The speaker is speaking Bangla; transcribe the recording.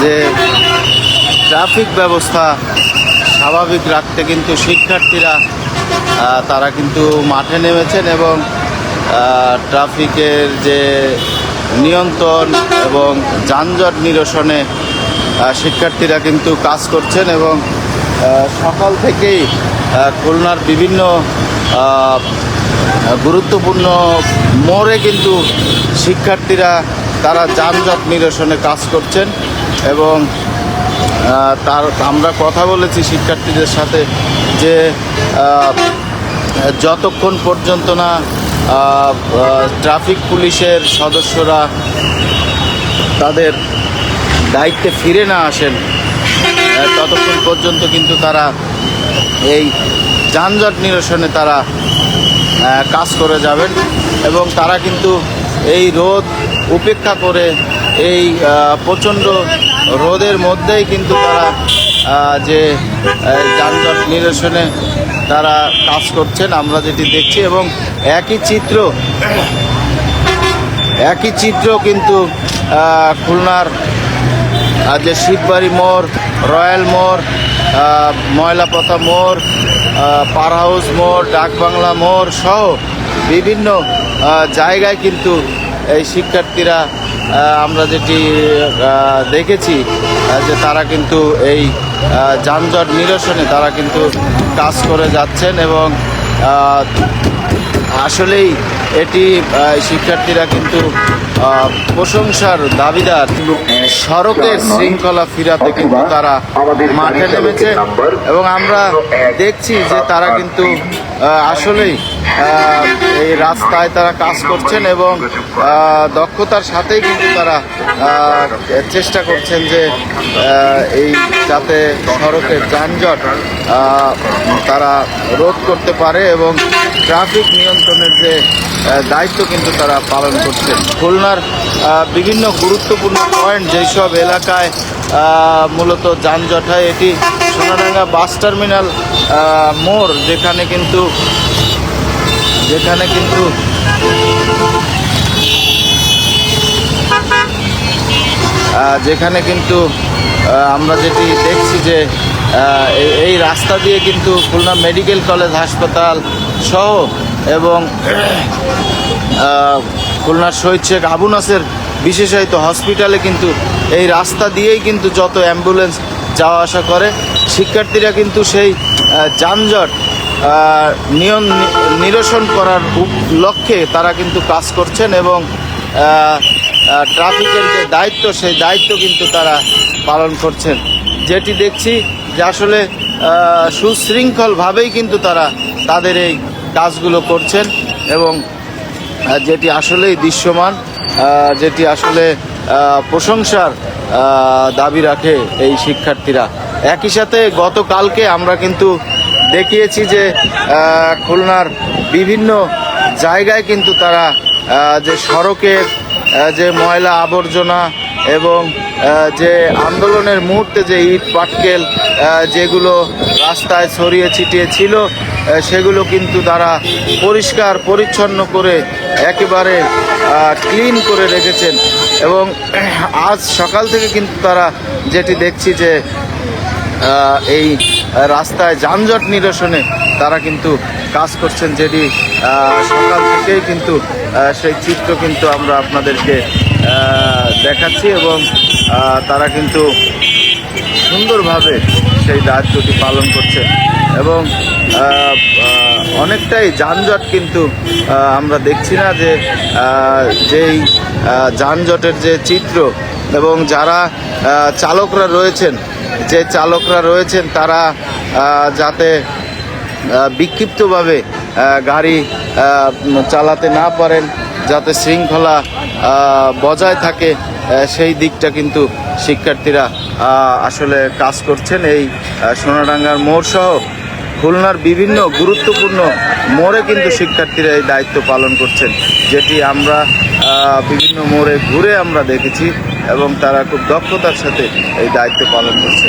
যে ট্রাফিক ব্যবস্থা স্বাভাবিক রাখতে কিন্তু শিক্ষার্থীরা তারা কিন্তু মাঠে নেমেছেন এবং ট্রাফিকের যে নিয়ন্ত্রণ এবং যানজট নিরসনে শিক্ষার্থীরা কিন্তু কাজ করছেন এবং সকাল থেকেই খুলনার বিভিন্ন গুরুত্বপূর্ণ মোড়ে কিন্তু শিক্ষার্থীরা তারা যানজট নিরসনে কাজ করছেন এবং তার, আমরা কথা বলেছি শিক্ষার্থীদের সাথে যে যতক্ষণ পর্যন্ত না ট্রাফিক পুলিশের সদস্যরা তাদের দায়িত্বে ফিরে না আসেন ততক্ষণ পর্যন্ত কিন্তু তারা এই যানজট নিরসনে তারা কাজ করে যাবেন এবং তারা কিন্তু এই রোদ উপেক্ষা করে এই প্রচণ্ড রোদের মধ্যেই কিন্তু তারা যে যানজট নিরসনে তারা কাজ করছেন, আমরা যেটি দেখছি এবং একই চিত্র একই চিত্র কিন্তু খুলনার যে শিববাড়ি মোড়, রয়্যাল মোড় ময়লাপথা মোড় পার হাউস মোড়, ডাকবাংলা মোড় সহ বিভিন্ন জায়গায় কিন্তু এই শিক্ষার্থীরা আমরা যেটি দেখেছি যে তারা কিন্তু এই যানজট নিরসনে তারা কিন্তু কাজ করে যাচ্ছেন এবং আসলেই এটি শিক্ষার্থীরা কিন্তু প্রশংসার দাবিদার। সড়কের শৃঙ্খলা ফিরাতে কিন্তু তারা মাঠে নেমেছে এবং আমরা দেখছি যে তারা কিন্তু আসলেই এই রাস্তায় তারা কাজ করছেন এবং দক্ষতার সাথেই কিন্তু তারা চেষ্টা করছেন যে এই যাতে সড়কের যানজট তারা রোধ করতে পারে এবং ট্রাফিক নিয়ন্ত্রণের যে দায়িত্ব কিন্তু তারা পালন করছেন। খুলনার বিভিন্ন গুরুত্বপূর্ণ পয়েন্ট যেসব এলাকায় মূলত যানজট হয়, এটি সোনাডাঙ্গা বাস টার্মিনাল মোড় যেখানে কিন্তু যেখানে কিন্তু যেখানে কিন্তু আমরা যেটি দেখছি যে এই- রাস্তা দিয়ে কিন্তু খুলনা মেডিকেল কলেজ হাসপাতাল সহ এবং খুলনার শহীদ শেখ আবু নাসের বিশেষায়িত হসপিটালে কিন্তু এই রাস্তা দিয়েই কিন্তু যত অ্যাম্বুলেন্স যাওয়া আসা করে। শিক্ষার্থীরা কিন্তু সেই যানজট নিয়ম নিরসন করার লক্ষ্যে তারা কিন্তু কাজ করছেন এবং ট্রাফিকের যে দায়িত্ব, সেই দায়িত্ব কিন্তু তারা পালন করছেন। যেটি দেখছি যে আসলে সুশৃঙ্খলভাবেই কিন্তু তারা তাদের এই কাজগুলো করছেন এবং যেটি আসলেই দৃশ্যমান যেটি আসলে প্রশংসার দাবি রাখে এই শিক্ষার্থীরা। একই সাথে গতকালকে আমরা কিন্তু দেখিয়েছি যে খুলনার বিভিন্ন জায়গায় কিন্তু তারা যে সড়কের যে ময়লা আবর্জনা এবং যে আন্দোলনের মুহূর্তে যে ইট পাটকেল যেগুলো রাস্তায় ছড়িয়ে ছিটিয়ে ছিল সেগুলো কিন্তু তারা পরিষ্কার, পরিচ্ছন্ন করে একেবারে ক্লিন করে রেখেছেন। এবং আজ সকাল থেকে কিন্তু তারা যেটি দেখছি যে এই রাস্তায় যানজট নিরসনে তারা কিন্তু কাজ করছেন যেটি সকাল থেকেই কিন্তু সেই চিত্র কিন্তু আমরা আপনাদেরকে দেখাচ্ছি এবং তারা কিন্তু সুন্দরভাবে সেই দায়িত্বটি পালন করছে এবং অনেকটাই যানজট কিন্তু আমরা দেখছি না যে যেই যানজটের যে চিত্র এবং যারা চালকরা রয়েছেন যে চালকরা রয়েছেন তারা যাতে বিক্ষিপ্তভাবে গাড়ি চালাতে না পারেন, যাতে শৃঙ্খলা বজায় থাকে সেই দিকটা কিন্তু শিক্ষার্থীরা আসলে কাজ করছেন এই সোনাডাঙ্গার মোড় সহ। খুলনার বিভিন্ন গুরুত্বপূর্ণ মোড়ে কিন্তু শিক্ষার্থীরা এই দায়িত্ব পালন করছেন, যেটি আমরা বিভিন্ন মোড়ে ঘুরে আমরা দেখেছি। এবং তারা খুব দক্ষতার সাথে এই দায়িত্ব পালন করছে।